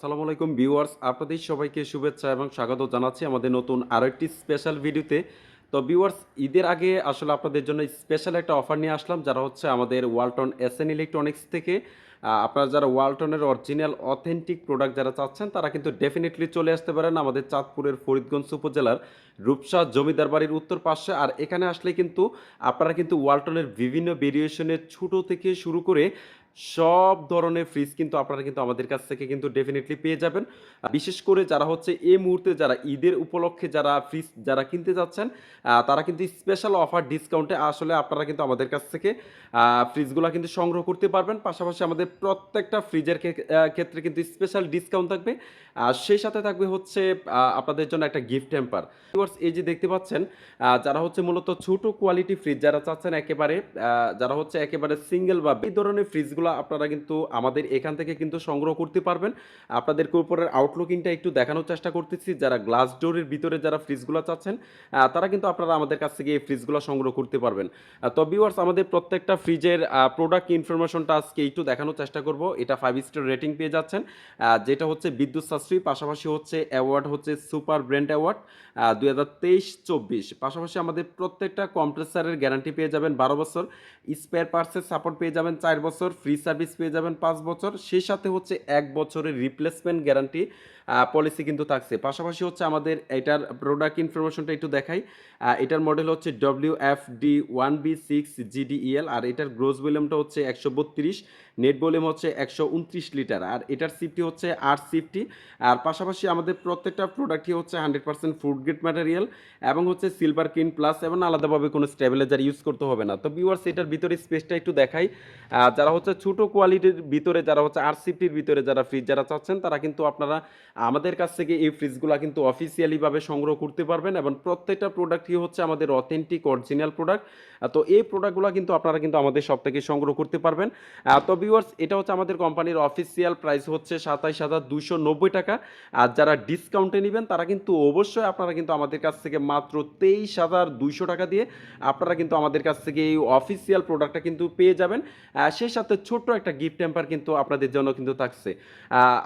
আসসালামু আলাইকুম, ভিউয়ার্স। আপনাদের সবাইকে শুভেচ্ছা এবং স্বাগত জানাচ্ছি আমাদের নতুন আরও একটি স্পেশাল ভিডিওতে। তো, ভিউয়ার্স, ঈদের আগে আসলে আপনাদের জন্য স্পেশাল একটা অফার নিয়ে আসলাম, যারা হচ্ছে আমাদের ওয়ালটন এস এন ইলেকট্রনিক্স থেকে। আপনারা যারা ওয়ালটনের অরিজিনাল অথেন্টিক প্রোডাক্ট যারা চাচ্ছেন, তারা কিন্তু ডেফিনেটলি চলে আসতে পারেন আমাদের চাঁদপুরের ফরিদগঞ্জ উপজেলার রূপসা জমিদার বাড়ির উত্তর পাশে। আর এখানে আসলে কিন্তু আপনারা কিন্তু ওয়ালটনের বিভিন্ন ভেরিয়েশনের ছোটো থেকে শুরু করে সব ধরনের ফ্রিজ কিন্তু আপনারা কিন্তু আমাদের কাছ থেকে কিন্তু ডেফিনেটলি পেয়ে যাবেন। বিশেষ করে যারা হচ্ছে এই মুহূর্তে যারা ঈদের উপলক্ষে যারা ফ্রিজ যারা কিনতে যাচ্ছেন তারা কিন্তু স্পেশাল অফার ডিসকাউন্টে আসলে আপনারা কিন্তু আমাদের কাছ থেকে ফ্রিজগুলো কিন্তু সংগ্রহ করতে পারবেন। পাশাপাশি আমাদের প্রত্যেকটা ফ্রিজের ক্ষেত্রে কিন্তু স্পেশাল ডিসকাউন্ট থাকবে। আর সেই সাথে থাকবে হচ্ছে আপনাদের জন্য একটা গিফট হ্যাম্পার এই যে দেখতে পাচ্ছেন যারা হচ্ছে মূলত ছোট কোয়ালিটি ফ্রিজ যারা চাচ্ছেন একেবারে যারা হচ্ছে একেবারে সিঙ্গেল বা এই ধরনের ফ্রিজগুলো আপনারা কিন্তু আমাদের এখান থেকে কিন্তু সংগ্রহ করতে পারবেন। আপনাদেরকে উপরের আউটলুকিংটা একটু দেখানোর চেষ্টা করতেছি। যারা গ্লাস ডোরের ভিতরে যারা ফ্রিজগুলো চাচ্ছেন তারা কিন্তু আপনারা আমাদের কাছ থেকে এই ফ্রিজগুলো সংগ্রহ করতে পারবেন। তো ভিউয়ার্স আমাদের প্রত্যেকটা ফ্রিজের প্রোডাক্ট ইনফরমেশনটা আজকে একটু দেখানোর চেষ্টা করব। এটা ফাইভ স্টার রেটিং পেয়ে যাচ্ছেন। যেটা হচ্ছে বিদ্যুৎ সাশ্রয়ী, পাশাপাশি হচ্ছে অ্যাওয়ার্ড হচ্ছে সুপার ব্র্যান্ড অ্যাওয়ার্ড দুই হাজার তেইশ চব্বিশ পাশাপাশি আমাদের প্রত্যেকটা কম্প্রেসারের গ্যারান্টি পেয়ে যাবেন বারো বছর। স্পেয়ার পার্টসের সাপোর্ট পেয়ে যাবেন চার বছর ফ্রি সার্ভিস পেয়ে যাবেন পাঁচ বছর। সেই সাথে হচ্ছে এক বছরের রিপ্লেসমেন্ট গ্যারান্টি পলিসি কিন্তু থাকছে। পাশাপাশি হচ্ছে আমাদের এটার প্রোডাক্ট ইনফরমেশনটা একটু দেখাই। এটার মডেল হচ্ছে W F D one B six GDEL আর এটার গ্রোস ভলিউমটা হচ্ছে একশো বত্রিশ। নেট ভলিউম হচ্ছে একশো উনত্রিশ লিটার আর এটার সিফটি হচ্ছে আট সিফটি আর পাশাপাশি আমাদের প্রত্যেকটা প্রোডাক্টই হচ্ছে hundred percent food grade material এবং হচ্ছে সিলভার কিন প্লাস এবং আলাদাভাবে কোনো স্টেবিলাইজার ইউজ করতে হবে না। তো ভিউয়ার্স এটার ভিতরে স্পেসটা একটু দেখাই। যারা হচ্ছে ছোটো কোয়ালিটির ভিতরে যারা হচ্ছে আর সিফটির ভিতরে যারা ফ্রিজ যারা চাচ্ছেন তারা কিন্তু আপনারা আমাদের কাছ থেকে এই ফ্রিজগুলো কিন্তু অফিসিয়ালিভাবে সংগ্রহ করতে পারবেন এবং প্রত্যেকটা প্রোডাক্টই হচ্ছে আমাদের অথেন্টিক অরিজিনাল প্রোডাক্ট তো এই প্রোডাক্টগুলো কিন্তু আপনারা কিন্তু আমাদের সব থেকে সংগ্রহ করতে পারবেন। আহ, তো ভিউয়ার্স এটা হচ্ছে আমাদের কোম্পানির অফিসিয়াল প্রাইস হচ্ছে সাতাইশ হাজার দুশো নব্বই টাকা। আর যারা ডিসকাউন্টে নেবেন, তারা কিন্তু অবশ্যই আপনারা কিন্তু আমাদের কাছ থেকে মাত্র তেইশ হাজার দুইশো টাকা দিয়ে আপনারা কিন্তু আমাদের কাছ থেকে এই অফিসিয়াল প্রোডাক্টটা কিন্তু পেয়ে যাবেন। সেই সাথে ছোট্ট একটা গিফট টেম্পার কিন্তু আপনাদের জন্য কিন্তু থাকছে।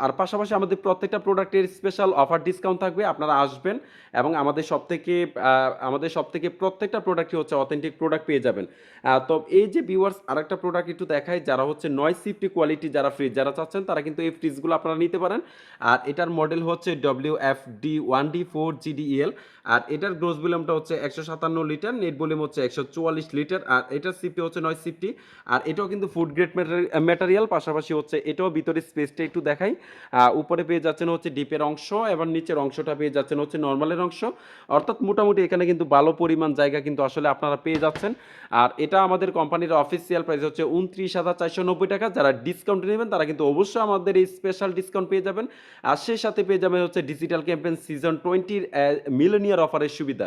আর পাশাপাশি আমাদের প্রত্যেকটা প্রোডাক্টের স্পেশাল অফার ডিসকাউন্ট থাকবে, আপনারা আসবেন এবং আমাদের সব থেকে আমাদের সব থেকে প্রত্যেকটা প্রোডাক্টই হচ্ছে অথেন্টিক প্রোডাক্ট পেয়ে যাবেন। তো এই যে ভিউয়ার্স আরেকটা প্রোডাক্ট একটু দেখায় যারা হচ্ছে নয় সিফটি কোয়ালিটি যারা ফ্রিজ যারা চাচ্ছেন, তারা কিন্তু এই ফ্রিজগুলো আপনারা নিতে পারেন। আর এটার মডেল হচ্ছে W F D one D four GDL আর এটার গ্রোস ভলিউমটা হচ্ছে একশো সাতান্ন লিটার নেট ভলিউম হচ্ছে একশো চুয়াল্লিশ লিটার আর এটার সিফটি হচ্ছে নয় সিফটি আর এটাও কিন্তু ফুড গ্রেড ম্যাটেরিয়াল পাশাপাশি হচ্ছে এটাও ভিতরে স্পেসটা একটু দেখাই। উপরে পেয়ে যাচ্ছেন হচ্ছে ডিপের অংশ, এবং নিচের অংশটা পেয়ে যাচ্ছেন হচ্ছে নর্মালের অংশ। অর্থাৎ মোটামুটি এখানে কিন্তু ভালো পরিমাণ জায়গা কিন্তু আসলে আপনারা পেয়ে যাচ্ছেন। আর এটা আমাদের কোম্পানির অফিসিয়াল প্রাইস হচ্ছে উনত্রিশ হাজার চারশো নব্বই টাকা যারা ডিসকাউন্ট নেবেন, তারা কিন্তু অবশ্যই আমাদের এই স্পেশাল ডিসকাউন্ট পেয়ে যাবেন। আর সেই সাথে পেয়ে যাবেন হচ্ছে ডিজিটাল ক্যাম্পেন সিজন টোয়েন্টির মিলেনিয়ার অফারের সুবিধা।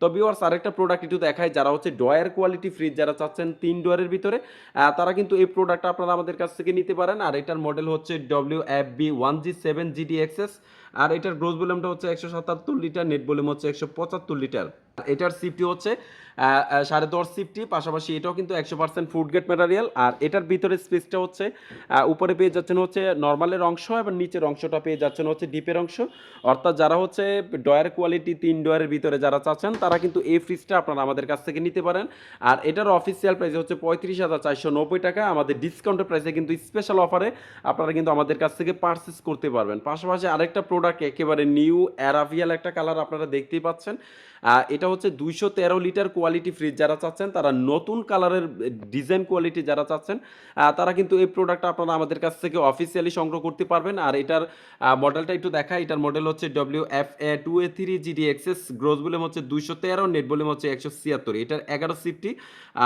তো ভিওয়ার্স আরেকটা প্রোডাক্ট একটু দেখায় যারা হচ্ছে ডয়ার কোয়ালিটি ফ্রিজ যারা চাচ্ছেন তিন ডয়ারের ভিতরে তারা কিন্তু এই প্রোডাক্টটা আপনারা আমাদের কাছ থেকে নিতে পারেন। আর এটার মডেল হচ্ছে W F B one G seven GD XS আর এটার গ্রোস ভলিউমটা হচ্ছে একশো সাতাত্তর লিটার নেট ভলিউম হচ্ছে একশো পঁচাত্তর লিটার এটার সিফটি হচ্ছে সাড়ে দশ সিফটি পাশাপাশি এটাও কিন্তু একশো পার্সেন্ট ফুড গেট ম্যাটেরিয়াল আর এটার ভিতরে স্পেসটা হচ্ছে উপরে পেয়ে যাচ্ছেন হচ্ছে নর্মালের অংশ এবং নিচের অংশটা পেয়ে যাচ্ছেন হচ্ছে ডিপের অংশ। অর্থাৎ যারা হচ্ছে ডয়ার কোয়ালিটি তিন ডয়ারের ভিতরে যারা চাচ্ছেন তারা কিন্তু এই ফ্রিজটা আপনারা আমাদের কাছ থেকে নিতে পারেন। আর এটার অফিসিয়াল প্রাইস হচ্ছে পঁয়ত্রিশ হাজার চারশো নব্বই টাকা। আমাদের ডিসকাউন্টের প্রাইসে কিন্তু স্পেশাল অফারে আপনারা কিন্তু আমাদের কাছ থেকে পারচেস করতে পারবেন। পাশাপাশি আরেকটা প্রোডাক্ট একেবারে নিউ অ্যারাভিয়াল একটা কালার আপনারা দেখতেই পাচ্ছেন। এটা হচ্ছে দুইশো তেরো লিটার কোয়ালিটি ফ্রিজ যারা চাচ্ছেন, তারা নতুন কালারের ডিজাইন কোয়ালিটি যারা চাচ্ছেন তারা কিন্তু এই প্রোডাক্টটা আপনারা আমাদের কাছ থেকে অফিসিয়ালি সংগ্রহ করতে পারবেন। আর এটার মডেলটা একটু দেখা এটার মডেল হচ্ছে W F A two A three GD XS gross volume হচ্ছে দুইশো তেরো নেট ভলিউম হচ্ছে একশো ছিয়াত্তর। এটার এগারো সিফটি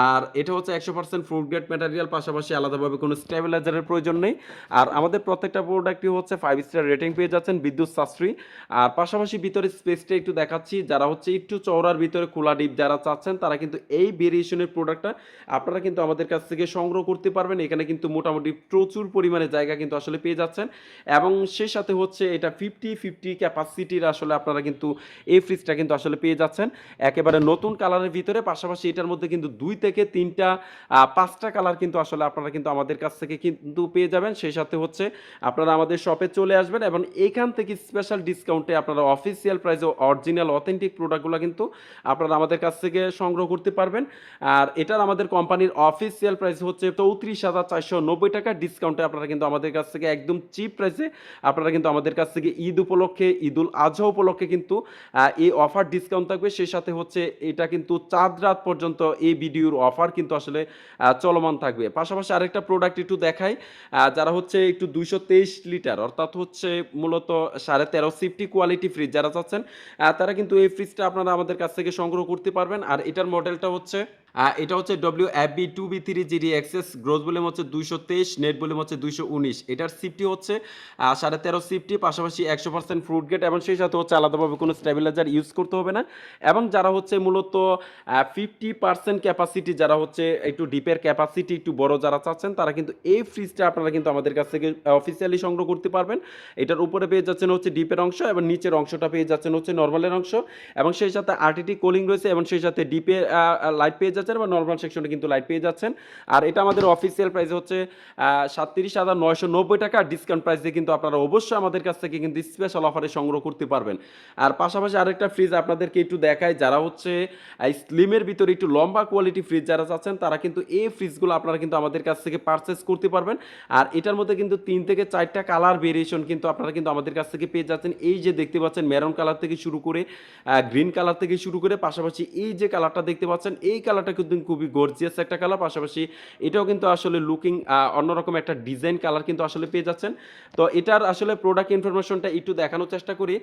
আর এটা হচ্ছে একশো পার্সেন্ট ফুড গ্রেড ম্যাটেরিয়াল পাশাপাশি আলাদাভাবে কোনো স্টেবিলাইজারের প্রয়োজন নেই। আর আমাদের প্রত্যেকটা প্রোডাক্টই হচ্ছে ফাইভ স্টার রেটিং পেয়ে যাচ্ছেন, বিদ্যুৎ সাশ্রয়ী। আর পাশাপাশি ভিতরে স্পেসটা একটু দেখাচ্ছি, যারা হচ্ছে একটু চওড়া করার ভিতরে খোলা ডিপ যারা চাচ্ছেন, তারা কিন্তু এই ভেরিয়েশনের প্রোডাক্টটা আপনারা কিন্তু আমাদের কাছ থেকে সংগ্রহ করতে পারবেন। এখানে কিন্তু মোটামুটি প্রচুর পরিমাণে জায়গা কিন্তু আসলে পেয়ে যাচ্ছেন। এবং সেই সাথে হচ্ছে এটা ফিফটি ফিফটি ক্যাপাসিটির আসলে আপনারা কিন্তু এই ফ্রিজটা কিন্তু আসলে পেয়ে যাচ্ছেন। একেবারে নতুন কালারের ভিতরে, পাশাপাশি এটার মধ্যে কিন্তু দুই থেকে তিনটা পাঁচটা কালার কিন্তু আসলে আপনারা কিন্তু আমাদের কাছ থেকে কিন্তু পেয়ে যাবেন। সেই সাথে হচ্ছে আপনারা আমাদের শপে চলে আসবেন এবং এখান থেকে স্পেশাল ডিসকাউন্টে আপনারা অফিসিয়াল প্রাইসে অরিজিনাল অথেন্টিক প্রোডাক্টগুলো কিন্তু আপনারা আমাদের কাছ থেকে সংগ্রহ করতে পারবেন। আর এটার আমাদের কোম্পানির অফিসিয়াল প্রাইস হচ্ছে চৌত্রিশ হাজার চারশো নব্বই টাকা। ডিসকাউন্টে আপনারা কিন্তু আমাদের কাছ থেকে একদম চিপ প্রাইসে আপনারা কিন্তু আমাদের কাছ থেকে ঈদ উপলক্ষে ঈদুল আজহা উপলক্ষে কিন্তু এই অফার ডিসকাউন্ট থাকবে। সেই সাথে হচ্ছে এটা কিন্তু চাঁদ রাত পর্যন্ত এই ভিডিওর অফার কিন্তু আসলে চলমান থাকবে। পাশাপাশি আরেকটা প্রোডাক্ট একটু দেখাই যারা হচ্ছে একটু দুইশো তেইশ লিটার অর্থাৎ হচ্ছে মূলত সাড়ে তেরো সিফটি কোয়ালিটি ফ্রিজ যারা চাচ্ছেন তারা কিন্তু এই ফ্রিজটা আপনারা আমাদের কাছ থেকে সংগ্রহ করতে পারবেন। আর এটার মডেলটা হচ্ছে এটা হচ্ছে W F B two B three GD XS gross বলে হচ্ছে দুইশো তেইশ নেট বলে হচ্ছে দুইশো উনিশ। এটার সিফটি হচ্ছে সাড়ে তেরো সিফটি পাশাপাশি একশো পার্সেন্ট ফ্রুট গেট এবং সেই সাথে হচ্ছে আলাদাভাবে কোনো স্টেবিলাইজার ইউজ করতে হবে না। এবং যারা হচ্ছে মূলত ফিফটি পার্সেন্ট ক্যাপাসিটি যারা হচ্ছে একটু ডিপের ক্যাপাসিটি একটু বড় যারা চাচ্ছেন, তারা কিন্তু এই ফ্রিজটা আপনারা কিন্তু আমাদের কাছ থেকে অফিসিয়ালি সংগ্রহ করতে পারবেন। এটার উপরে পেয়ে যাচ্ছেন হচ্ছে ডিপের অংশ এবং নিচের অংশটা পেয়ে যাচ্ছেন হচ্ছে নর্মালের অংশ। এবং সেই সাথে আরটিটি কোলিং রয়েছে এবং সেই সাথে ডিপে লাইট পেয়ে যাচ্ছেন এবং নর্মাল সেকশনে কিন্তু লাইট পেয়ে যাচ্ছেন। আর এটা আমাদের অফিসিয়াল প্রাইস হচ্ছে সাতত্রিশ হাজার নয়শো নব্বই টাকা। ডিসকাউন্ট প্রাইস দিয়ে কিন্তু আপনারা অবশ্যই আমাদের কাছ থেকে কিন্তু স্পেশাল অফারে সংগ্রহ করতে পারবেন। আর পাশাপাশি আরেকটা ফ্রিজ আপনাদেরকে একটু দেখায় যারা হচ্ছে স্লিমের ভিতরে একটু লম্বা কোয়ালিটি ফ্রিজ যারা চাচ্ছেন, তারা কিন্তু এই ফ্রিজগুলো আপনারা কিন্তু আমাদের কাছ থেকে পারচেস করতে পারবেন। আর এটার মধ্যে কিন্তু তিন থেকে চারটা কালার ভেরিয়েশন কিন্তু আপনারা কিন্তু আমাদের কাছ থেকে পেয়ে যাচ্ছেন। এই যে দেখতে পাচ্ছেন মেরন কালার থেকে শুরু করে গ্রিন কালার থেকে শুরু করে, পাশাপাশি এই যে কালারটা দেখতে পাচ্ছেন, এই কালারটা কিন্তু খুবই গর্জিয়াস একটা কালার। পাশাপাশি এটাও কিন্তু আসলে লুকিং অন্যরকম একটা ডিজাইন কালার কিন্তু আসলে পেয়ে যাচ্ছেন। তো এটার আসলে প্রোডাক্ট ইনফরমেশনটা একটু দেখানোর চেষ্টা করি।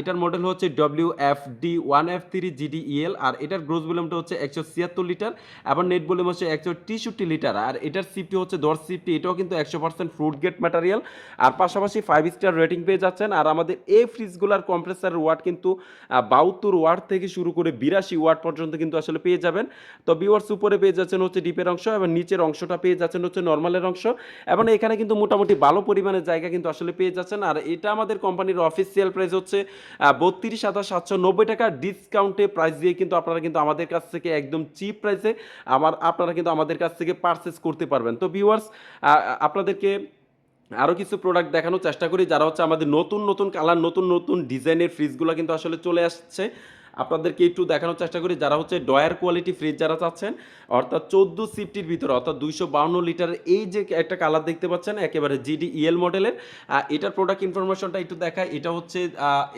এটার মডেল হচ্ছে W F D one F three GDEL আর এটার গ্রোথ ভলিউমটা হচ্ছে একশো ছিয়াত্তর লিটার এবং নেট ভলিউম হচ্ছে একশো তেষট্টি লিটার আর এটার সিফটি হচ্ছে দশ সিফটি এটাও কিন্তু একশো পার্সেন্ট ফ্রুট গেট ম্যাটেরিয়াল আর পাশাপাশি ফাইভ স্টার রেটিং পেয়ে যাচ্ছেন। আর আমাদের এই ফ্রিজগুলোর কম্প্রেসারের ওয়াট কিন্তু বাহাত্তর ওয়াট থেকে শুরু করে বিরাশি ওয়াট পর্যন্ত কিন্তু আসলে পেয়ে যাবেন। তো বিওয়ার্স উপরে পেয়ে যাচ্ছেন হচ্ছে ডিপের অংশ এবং নিচের অংশটা পেয়ে যাচ্ছেন হচ্ছে নর্মালের অংশ। এবং এখানে কিন্তু মোটামুটি ভালো পরিমাণে জায়গা কিন্তু আসলে পেয়ে যাচ্ছেন। আর এটা আমাদের কোম্পানির অফিসিয়াল প্রাইস হচ্ছে বত্রিশ হাজার সাতশো নব্বই টাকা। ডিসকাউন্টে প্রাইস দিয়ে কিন্তু আপনারা কিন্তু আমাদের কাছ থেকে একদম চিপ প্রাইসে আমার, আপনারা কিন্তু আমাদের কাছ থেকে পারচেস করতে পারবেন। তো ভিউয়ার্স আপনাদেরকে আরও কিছু প্রোডাক্ট দেখানোর চেষ্টা করি। যারা হচ্ছে আমাদের নতুন নতুন কালার নতুন নতুন ডিজাইনের ফ্রিজগুলো কিন্তু আসলে চলে আসছে। আপনাদেরকে একটু দেখানোর চেষ্টা করি, যারা হচ্ছে ডয়ার কোয়ালিটি ফ্রিজ যারা চাচ্ছেন, অর্থাৎ চোদ্দ সিফটির ভিতরে, অর্থাৎ দুইশো লিটারের এই যে একটা কালার দেখতে পাচ্ছেন, একেবারে জিডি ইএল মডেলের এটার প্রোডাক্ট ইনফরমেশনটা একটু দেখায় এটা হচ্ছে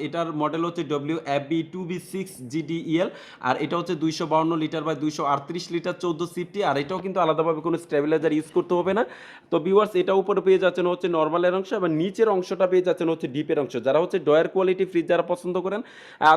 এটার মডেল হচ্ছে W F B two B six GD EL আর এটা হচ্ছে দুইশো লিটার বা দুইশো আটত্রিশ লিটার চোদ্দ সিফটি, আর এটাও কিন্তু আলাদাভাবে কোনো স্টেবিলাইজার ইউজ করতে হবে না। তো ভিউয়ার্স এটা উপরে পেয়ে যাচ্ছেন হচ্ছে নর্মালের অংশ, এবং নিচের অংশটা পেয়ে যাচ্ছেন হচ্ছে ডিপের অংশ। যারা হচ্ছে ডয়ার কোয়ালিটি ফ্রিজ যারা পছন্দ করেন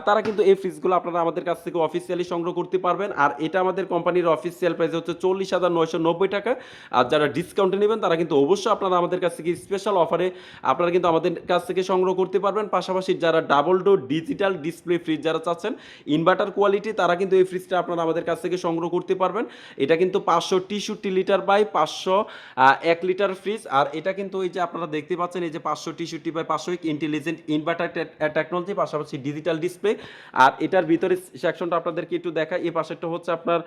তারা কিন্তু এই ফ্রিজগুলো আপনারা আমাদের কাছ থেকে অফিসিয়ালি সংগ্রহ করতে পারবেন। আর এটা আমাদের কোম্পানির অফিসিয়াল প্রাইস হচ্ছে চল্লিশ হাজার নয়শো নব্বই টাকা। আর যারা ডিসকাউন্টে নেবেন, তারা কিন্তু অবশ্যই আপনারা আমাদের কাছ থেকে স্পেশাল অফারে আপনারা কিন্তু আমাদের কাছ থেকে সংগ্রহ করতে পারবেন। পাশাপাশি যারা double door digital display fridge যারা চাচ্ছেন ইনভার্টার কোয়ালিটি তারা কিন্তু এই ফ্রিজটা আপনারা আমাদের কাছ থেকে সংগ্রহ করতে পারবেন। এটা কিন্তু পাঁচশো টিষট্টি লিটার বাই পাঁচশো এক লিটার ফ্রিজ আর এটা কিন্তু এই যে আপনারা দেখতে পাচ্ছেন, এই যে পাঁচশো টিষট্টি বাই পাঁচশো ইন্টেলিজেন্ট ইনভার্টার টেকনোলজি পাশাপাশি ডিজিটাল ডিসপ্লে আর এটার ভিতরে সেকশনটা আপনাদেরকে একটু দেখা এই পাশেরটা হচ্ছে আপনার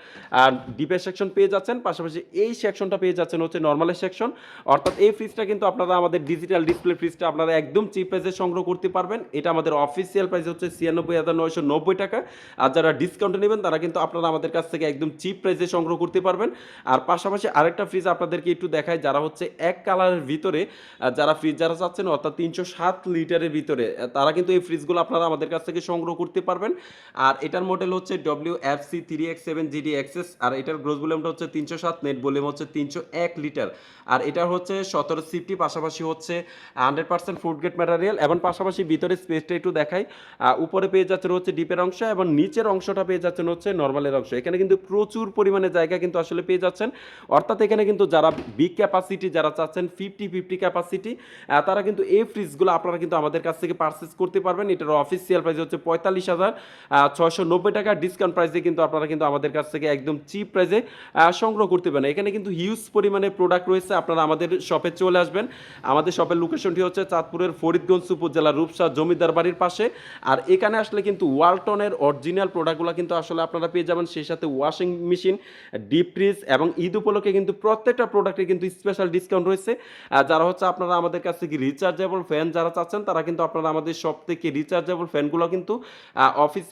ডিপের সেকশন পেয়ে যাচ্ছেন, পাশাপাশি এই সেকশনটা পেয়ে যাচ্ছেন হচ্ছে নর্মালের সেকশন অর্থাৎ এই ফ্রিজটা কিন্তু আপনারা আমাদের ডিজিটাল ডিসপ্লে ফ্রিজটা আপনারা একদম চিপ প্রাইসে সংগ্রহ করতে পারবেন। এটা আমাদের অফিসিয়াল প্রাইস হচ্ছে ছিয়ানব্বই হাজার নয়শো নব্বই টাকা। আর যারা ডিসকাউন্টে নেবেন, তারা কিন্তু আপনারা আমাদের কাছ থেকে একদম চিপ প্রাইসে সংগ্রহ করতে পারবেন। আর পাশাপাশি আরেকটা ফ্রিজ আপনাদেরকে একটু দেখায় যারা হচ্ছে এক কালারের ভিতরে যারা ফ্রিজ যারা চাচ্ছেন অর্থাৎ তিনশো সাত লিটারের ভিতরে তারা কিন্তু এই ফ্রিজগুলো আপনারা আমাদের কাছ থেকে সংগ্রহ করতে পারবেন। আর এটার মডেল হচ্ছে W F C three X seven GD XS আর এটার গ্রোথ ভলিউমটা হচ্ছে তিনশো সাত নেট ভলিউম হচ্ছে তিনশো এক লিটার আর এটার হচ্ছে সতেরো সিফটি পাশাপাশি হচ্ছে hundred percent food grade material এবং পাশাপাশি ভিতরে স্পেসটা একটু দেখাই উপরে পেয়ে যাচ্ছেন হচ্ছে ডিপের অংশ, এবং নিচের অংশটা পেয়ে যাচ্ছেন হচ্ছে নর্মালের অংশ। এখানে কিন্তু প্রচুর পরিমাণে জায়গা কিন্তু আসলে পেয়ে যাচ্ছেন, অর্থাৎ এখানে কিন্তু যারা বিগ ক্যাপাসিটি যারা চাচ্ছেন ফিফটি ফিফটি ক্যাপাসিটি তারা কিন্তু এই ফ্রিজগুলো আপনারা কিন্তু আমাদের কাছ থেকে পারচেস করতে পারবেন। এটার অফিসিয়াল প্রাইস হচ্ছে পঁয়তাল্লিশ হাজার ছয়শো নব্বই টাকা ডিসকাউন্ট প্রাইসে কিন্তু আপনারা কিন্তু আমাদের কাছ থেকে একদম চিপ প্রাইসে সংগ্রহ করতে পারেন। এখানে কিন্তু হিউজ পরিমাণে প্রোডাক্ট রয়েছে, আপনারা আমাদের শপে চলে আসবেন। আমাদের শপের লোকেশনটি হচ্ছে চাঁদপুরের ফরিদগঞ্জ উপজেলা রূপসা জমিদার বাড়ির পাশে। আর এখানে আসলে কিন্তু ওয়ালটনের অরিজিনাল প্রোডাক্টগুলো কিন্তু আসলে আপনারা পেয়ে যাবেন, সেই সাথে ওয়াশিং মেশিন ডিপ ফ্রিজ এবং ঈদ উপলক্ষে কিন্তু প্রত্যেকটা প্রোডাক্টে কিন্তু স্পেশাল ডিসকাউন্ট রয়েছে। যারা হচ্ছে আপনারা আমাদের কাছ থেকে রিচার্জেবল ফ্যান যারা চাচ্ছেন, তারা কিন্তু আপনারা আমাদের শপ থেকে রিচার্জেবল ফ্যানগুলো কিন্তু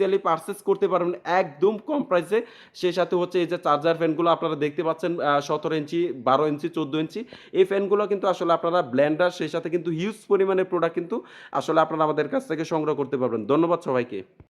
অফিসিয়ালি পারচেস করতে পারবেন একদম কম প্রাইসে সেই সাথে হচ্ছে এই যে চার্জার ফ্যানগুলো আপনারা দেখতে পাচ্ছেন সতেরো ইঞ্চি, বারো ইঞ্চি, চোদ্দ ইঞ্চি। এই ফ্যানগুলো কিন্তু আসলে আপনারা ব্ল্যান্ডার সেই সাথে কিন্তু হিউজ পরিমাণে প্রোডাক্ট কিন্তু আসলে আপনারা আমাদের কাছ থেকে সংগ্রহ করতে পারবেন। ধন্যবাদ সবাইকে।